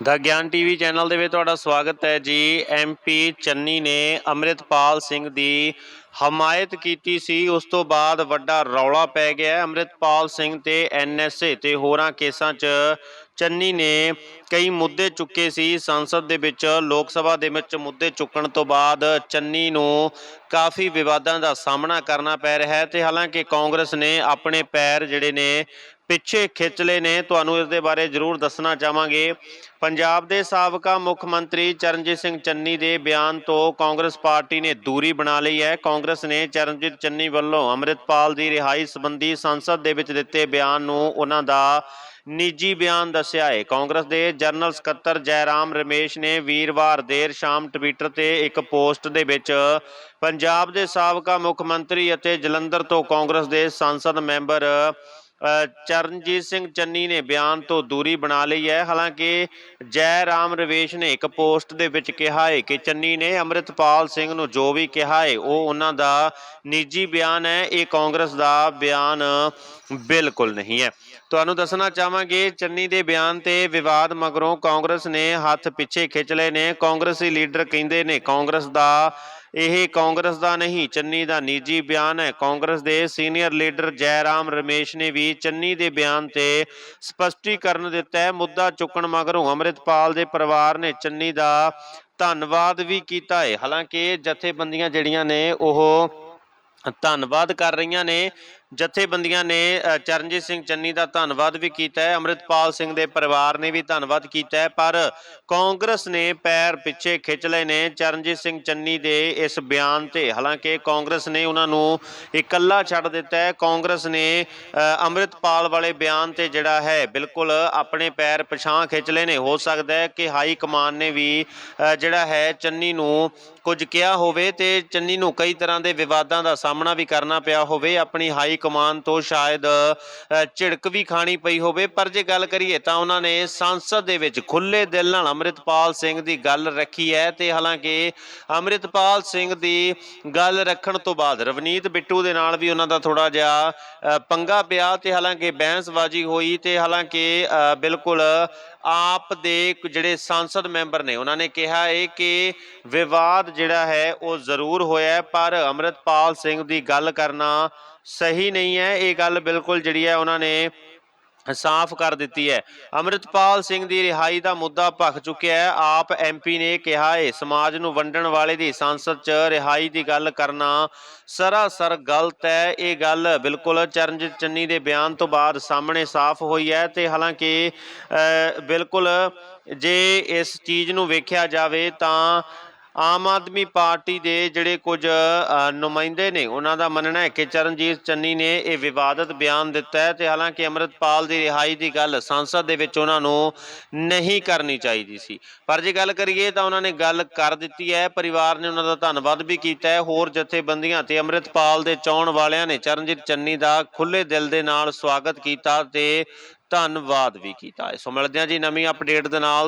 ਦਾ ਗਿਆਨ TV channel ਦੇ ਵਿੱਚ ਤੁਹਾਡਾ ਸਵਾਗਤ ਹੈ ਜੀ। ਐਮਪੀ ਚੰਨੀ ਨੇ ਅੰਮ੍ਰਿਤਪਾਲ ਸਿੰਘ ਦੀ ਹਮਾਇਤ ਕੀਤੀ ਸੀ। ਉਸ ਤੋਂ ਬਾਅਦ ਵੱਡਾ ਰੌਲਾ ਪੈ ਗਿਆ ਹੈ। ਅੰਮ੍ਰਿਤਪਾਲ ਸਿੰਘ ਤੇ ਐਨਐਸਏ ਤੇ ਹੋਰਾਂ ਕੇਸਾਂ 'ਚ ਚੰਨੀ ਨੇ ਕਈ ਮੁੱਦੇ ਚੁੱਕੇ ਸੀ। ਸੰਸਦ ਦੇ ਵਿੱਚ, ਲੋਕ ਸਭਾ ਦੇ ਵਿੱਚ ਮੁੱਦੇ ਚੁੱਕਣ ਤੋਂ ਬਾਅਦ ਚੰਨੀ ਨੂੰ ਕਾਫੀ ਵਿਵਾਦਾਂ ਦਾ ਸਾਹਮਣਾ ਕਰਨਾ ਪੈ ਰਿਹਾ ਹੈ ਤੇ ਹਾਲਾਂਕਿ ਕਾਂਗਰਸ ਨੇ ਆਪਣੇ ਪੈਰ ਜਿਹੜੇ ਨੇ ਪਿੱਛੇ ਖਿੱਚ ਲਏ ਨੇ। ਤੁਹਾਨੂੰ ਇਸ ਦੇ ਬਾਰੇ ਜ਼ਰੂਰ ਦੱਸਣਾ ਚਾਹਾਂਗੇ। ਪੰਜਾਬ ਦੇ ਸਾਬਕਾ ਮੁੱਖ ਮੰਤਰੀ ਚਰਨਜੀਤ ਸਿੰਘ ਚੰਨੀ ਦੇ ਬਿਆਨ ਤੋਂ ਕਾਂਗਰਸ ਪਾਰਟੀ ਨੇ ਦੂਰੀ ਬਣਾ ਲਈ ਹੈ। ਕਾਂਗਰਸ ਨੇ ਚਰਨਜੀਤ ਚੰਨੀ ਵੱਲੋਂ ਅੰਮ੍ਰਿਤਪਾਲ ਦੀ ਰਿਹਾਈ ਸੰਬੰਧੀ ਸੰਸਦ ਦੇ ਵਿੱਚ ਦਿੱਤੇ ਬਿਆਨ ਨੂੰ ਉਹਨਾਂ ਦਾ ਨਿੱਜੀ ਬਿਆਨ ਦੱਸਿਆ ਹੈ। ਕਾਂਗਰਸ ਦੇ ਜਨਰਲ ਸਕੱਤਰ ਜੈਰਾਮ ਰਮੇਸ਼ ਨੇ ਵੀਰਵਾਰ ਦੇਰ ਸ਼ਾਮ ਟਵਿੱਟਰ ਤੇ ਇੱਕ ਪੋਸਟ ਦੇ ਵਿੱਚ ਪੰਜਾਬ ਦੇ ਸਾਬਕਾ ਮੁੱਖ ਮੰਤਰੀ ਅਤੇ ਜਲੰਧਰ ਤੋਂ ਕਾਂਗਰਸ ਦੇ ਸੰਸਦ ਮੈਂਬਰ ਚਰਨਜੀਤ ਸਿੰਘ ਚੰਨੀ ਨੇ ਬਿਆਨ ਤੋਂ ਦੂਰੀ ਬਣਾ ਲਈ ਹੈ। ਹਾਲਾਂਕਿ ਜੈ ਰਾਮ ਰਵੇਸ਼ ਨੇ ਇੱਕ ਪੋਸਟ ਦੇ ਵਿੱਚ ਕਿਹਾ ਹੈ ਕਿ ਚੰਨੀ ਨੇ ਅੰਮ੍ਰਿਤਪਾਲ ਸਿੰਘ ਨੂੰ ਜੋ ਵੀ ਕਿਹਾ ਹੈ, ਉਹ ਉਹਨਾਂ ਦਾ ਨਿੱਜੀ ਬਿਆਨ ਹੈ। ਇਹ ਕਾਂਗਰਸ ਦਾ ਬਿਆਨ ਬਿਲਕੁਲ ਨਹੀਂ ਹੈ। ਤੁਹਾਨੂੰ ਦੱਸਣਾ ਚਾਹਾਂਗੇ, ਚੰਨੀ ਦੇ ਬਿਆਨ ਤੇ ਵਿਵਾਦ ਮਗਰੋਂ ਕਾਂਗਰਸ ਨੇ ਹੱਥ ਪਿੱਛੇ ਖਿੱਚ ਲਏ ਨੇ। ਕਾਂਗਰਸੀ ਲੀਡਰ ਕਹਿੰਦੇ ਨੇ ਕਾਂਗਰਸ ਦਾ ਇਹ ਕਾਂਗਰਸ ਦਾ ਨਹੀਂ, ਚੰਨੀ ਦਾ ਨਿੱਜੀ ਬਿਆਨ ਹੈ। ਕਾਂਗਰਸ ਦੇ ਸੀਨੀਅਰ ਲੀਡਰ ਜੈਰਾਮ ਰਮੇਸ਼ ਨੇ ਵੀ ਚੰਨੀ ਦੇ ਬਿਆਨ ਤੇ ਸਪਸ਼ਟੀਕਰਨ ਦਿੱਤਾ ਹੈ। ਮੁੱਦਾ ਚੁੱਕਣ ਮਗਰੋਂ ਅੰਮ੍ਰਿਤਪਾਲ ਦੇ ਪਰਿਵਾਰ ਨੇ ਚੰਨੀ ਦਾ ਧੰਨਵਾਦ ਵੀ ਕੀਤਾ ਹੈ। ਹਾਲਾਂਕਿ ਜਥੇਬੰਦੀਆਂ ਜਿਹੜੀਆਂ ਨੇ, ਉਹ ਧੰਨਵਾਦ ਕਰ ਰਹੀਆਂ ਨੇ। ਜਥੇਬੰਦੀਆਂ ਨੇ ਚਰਨਜੀਤ ਸਿੰਘ ਚੰਨੀ ਦਾ ਧੰਨਵਾਦ ਵੀ ਕੀਤਾ ਹੈ ਅੰਮ੍ਰਿਤਪਾਲ ਸਿੰਘ ਦੇ ਪਰਿਵਾਰ ਨੇ ਵੀ ਧੰਨਵਾਦ ਕੀਤਾ ਹੈ ਪਰ ਕਾਂਗਰਸ ਨੇ ਪੈਰ ਪਿੱਛੇ ਖਿੱਚ ਲਏ ਨੇ ਚਰਨਜੀਤ ਸਿੰਘ ਚੰਨੀ ਦੇ ਇਸ ਬਿਆਨ ਤੇ। ਹਾਲਾਂਕਿ ਕਾਂਗਰਸ ਨੇ ਉਹਨਾਂ ਨੂੰ ਇਕੱਲਾ ਛੱਡ ਦਿੱਤਾ ਹੈ। ਕਾਂਗਰਸ ਨੇ ਅ, ਅੰਮ੍ਰਿਤਪਾਲ ਵਾਲੇ ਬਿਆਨ ਤੇ ਜਿਹੜਾ ਹੈ ਬਿਲਕੁਲ ਆਪਣੇ ਪੈਰ ਪਛਾਂ ਖਿੱਚ ਲਏ ਨੇ। ਹੋ ਸਕਦਾ ਹੈ ਕਿ ਹਾਈ ਕਮਾਨ ਨੇ ਵੀ ਜਿਹੜਾ ਹੈ ਚੰਨੀ ਨੂੰ ਕੁਝ ਕਿਹਾ ਹੋਵੇ ਤੇ ਚੰਨੀ ਨੂੰ ਕਈ ਤਰ੍ਹਾਂ ਦੇ ਵਿਵਾਦਾਂ ਦਾ ਸਾਹਮਣਾ ਵੀ ਕਰਨਾ ਪਿਆ ਹੋਵੇ। ਆਪਣੀ ਹਾਈ ਕਮਾਨ ਤੋਂ ਸ਼ਾਇਦ ਝਿੜਕ ਵੀ ਖਾਣੀ ਪਈ ਹੋਵੇ। ਪਰ ਜੇ ਗੱਲ ਕਰੀਏ ਤਾਂ ਉਹਨਾਂ ਨੇ ਸੰਸਦ ਦੇ ਵਿੱਚ ਖੁੱਲੇ ਦਿਲ ਨਾਲ ਅੰਮ੍ਰਿਤਪਾਲ ਸਿੰਘ ਦੀ ਗੱਲ ਰੱਖੀ ਹੈ ਤੇ ਹਾਲਾਂਕਿ ਅੰਮ੍ਰਿਤਪਾਲ ਸਿੰਘ ਦੀ ਗੱਲ ਰੱਖਣ ਤੋਂ ਬਾਅਦ ਰਵਨੀਤ ਬਿੱਟੂ ਦੇ ਨਾਲ ਵੀ ਉਹਨਾਂ ਦਾ ਥੋੜਾ ਜਿਹਾ ਪੰਗਾ ਪਿਆ ਤੇ ਹਾਲਾਂਕਿ ਬਹਿਸਬਾਜ਼ੀ ਹੋਈ ਤੇ ਹਾਲਾਂਕਿ ਅ, ਬਿਲਕੁਲ ਆਪ ਦੇ ਜਿਹੜੇ ਸੰਸਦ ਮੈਂਬਰ ਨੇ ਉਹਨਾਂ ਨੇ ਕਿਹਾ ਹੈ ਕਿ ਵਿਵਾਦ ਜਿਹੜਾ ਹੈ ਉਹ ਜ਼ਰੂਰ ਹੋਇਆ ਪਰ ਅੰਮ੍ਰਿਤਪਾਲ ਸਿੰਘ ਦੀ ਗੱਲ ਕਰਨਾ ਸਹੀ ਨਹੀਂ ਹੈ। ਇਹ ਗੱਲ ਬਿਲਕੁਲ ਜਿਹੜੀ ਹੈ ਉਹਨਾਂ ਨੇ ਸਾਫ਼ ਕਰ ਦਿੱਤੀ ਹੈ। ਅੰਮ੍ਰਿਤਪਾਲ ਸਿੰਘ ਦੀ ਰਿਹਾਈ ਦਾ ਮੁੱਦਾ ਭਖ ਚੁੱਕਿਆ ਹੈ। ਆਪ ਐਮਪੀ ਨੇ ਕਿਹਾ ਹੈ ਸਮਾਜ ਨੂੰ ਵੰਡਣ ਵਾਲੇ ਦੀ ਸੰਸਦ 'ਚ ਰਿਹਾਈ ਦੀ ਗੱਲ ਕਰਨਾ ਸਰਾਸਰ ਗਲਤ ਹੈ। ਇਹ ਗੱਲ ਬਿਲਕੁਲ ਚਰਨਜੀਤ ਚੰਨੀ ਦੇ ਬਿਆਨ ਤੋਂ ਬਾਅਦ ਸਾਹਮਣੇ ਸਾਫ਼ ਹੋਈ ਹੈ ਤੇ ਹਾਲਾਂਕਿ ਅ, ਬਿਲਕੁਲ ਜੇ ਇਸ ਚੀਜ਼ ਨੂੰ ਵੇਖਿਆ ਜਾਵੇ ਤਾਂ ਆਮ ਆਦਮੀ ਪਾਰਟੀ ਦੇ ਜਿਹੜੇ ਕੁਝ ਨੁਮਾਇੰਦੇ ਨੇ, ਉਹਨਾਂ ਦਾ ਮੰਨਣਾ ਹੈ ਕਿ ਚਰਨਜੀਤ ਚੰਨੀ ਨੇ ਇਹ ਵਿਵਾਦਤ ਬਿਆਨ ਦਿੱਤਾ ਹੈ ਤੇ ਹਾਲਾਂਕਿ ਅੰਮ੍ਰਿਤਪਾਲ ਦੀ ਰਿਹਾਈ ਦੀ ਗੱਲ ਸੰਸਦ ਦੇ ਵਿੱਚ ਉਹਨਾਂ ਨੂੰ ਨਹੀਂ ਕਰਨੀ ਚਾਹੀਦੀ ਸੀ। ਪਰ ਜੇ ਗੱਲ ਕਰੀਏ ਤਾਂ ਉਹਨਾਂ ਨੇ ਗੱਲ ਕਰ ਦਿੱਤੀ ਹੈ, ਪਰਿਵਾਰ ਨੇ ਉਹਨਾਂ ਦਾ ਧੰਨਵਾਦ ਵੀ ਕੀਤਾ ਹੈ। ਹੋਰ ਜਥੇਬੰਦੀਆਂ ਤੇ ਅੰਮ੍ਰਿਤਪਾਲ ਦੇ ਚਾਹਣ ਵਾਲਿਆਂ ਨੇ ਚਰਨਜੀਤ ਚੰਨੀ ਦਾ ਖੁੱਲੇ ਦਿਲ ਦੇ ਨਾਲ ਸਵਾਗਤ ਕੀਤਾ ਤੇ ਧੰਨਵਾਦ ਵੀ ਕੀਤਾ। ਸੋ ਮਿਲਦੇ ਹਾਂ ਜੀ ਨਵੀਂ ਅਪਡੇਟ ਦੇ ਨਾਲ।